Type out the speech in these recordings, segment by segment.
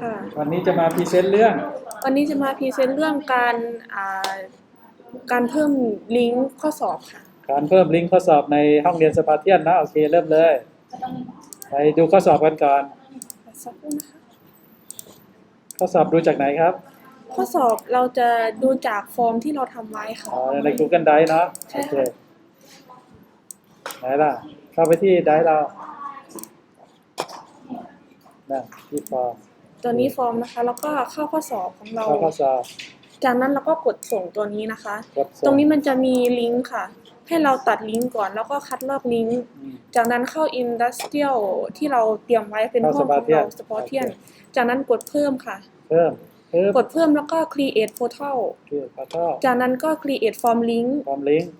ค่ะ วันนี้จะมาพรีเซนต์เรื่อง วันนี้จะมาพรีเซนต์เรื่องการอ่าการเพิ่มลิงก์ข้อสอบค่ะ การเพิ่มลิงก์ข้อสอบในห้องเรียนสปาร์เทียนนะโอเคเริ่มเลย ไปดูข้อสอบกันก่อน สักครู่นะคะ ข้อสอบดูจากไหนครับข้อสอบเราจะดูจากฟอร์มที่เราทำไว้ค่ะ อ๋อใน Google Drive เนาะใช่โอเคค่ะไหนล่ะ เข้าไปที่ Drive เรานั่นที่ฟอร์ม ตัวนี้ฟอร์มนะคะ แล้วก็เข้าข้อสอบของเราเข้าข้อสอบ จากนั้นเราก็กดส่งตัวนี้นะคะ กดส่ตรงนี้มันจะมีลิงก์ค่ะ ให้เราตัดลิงก์ก่อนแล้วก็คัดลอกลิงก์ อืม จากนั้นเข้า Industrial ที่เราเตรียมไว้เป็นเข้าห้องของเรา Spartian สปอร์เทียนโอเคจากนั้นกดเพิ่มค่ะ เพิ่มเพิ่มกดเพิ่มแล้วก็ Create Portal คือขอโทษจากนั้นก็ Create Form Link ฟอร์มลิงก์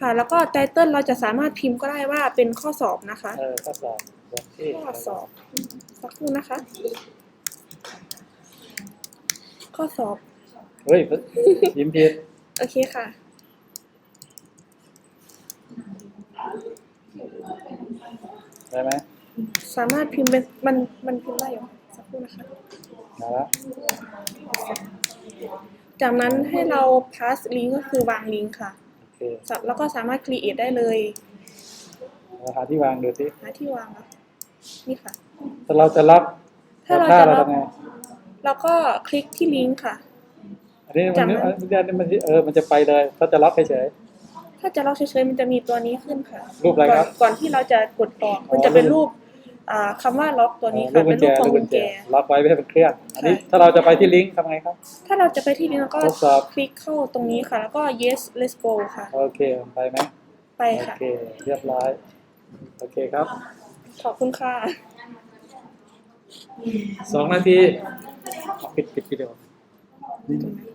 ค่ะ แล้วก็ไตเติลเราจะสามารถพิมพ์ก็ได้ว่าเป็นข้อสอบนะคะ เออข้อสอบกดที่ข้อสอบสักครู่นะคะ ข้อสอบ เฮ้ยพิมพ์ผิดโอเคค่ะ ได้ไหมสามารถพิมพ์เป็นมันมันพิมพ์ได้เหรอสักครู่นะคะมาแล้วจากนั้นให้เรา pass link ก็คือวางลิงก์ค่ะ โอเคสับแล้วก็สามารถ create ได้เลยเราหาที่วางดูสิหาที่วางนะนี่ค่ะ ถ้าเราจะรับถ้าเราถ้าจะเรารับทำไง แล้วก็คลิกที่ลิงก์ค่ะ อันนี้จามักนนั้นอันนี้มันเออมันจะไปเลยถ้าจะล็อกเฉย ถ้าจะล็อกเฉยๆมันจะมีตัวนี้ขึ้นค่ะรูปอะไรครับ ก่อนก่อนที่เราจะกดออกมันจะเป็นรูปอ่าคำว่าล็อกตัวๆนี้ลูค่ะกกุเป็ญนแจรูปของลูกกุกุญญแจแจล็อกไว้ไม่ให้มันเคลื่อนอันนี้ค่ะถ้าเราจะไปที่ลิงก์ทำไงครับ ถ้าเราจะไปที่ลิงก์แล้วก็ทดสอบ คลิกเข้าตรงนี้ค่ะ แล้วก็ yes let's go ค่ะ โอเคไปไหมไปโอค่ะ เคเรียบร้อยโอเคครับขอบคุณค่ะ สองนาที เอาปิดปิดวิ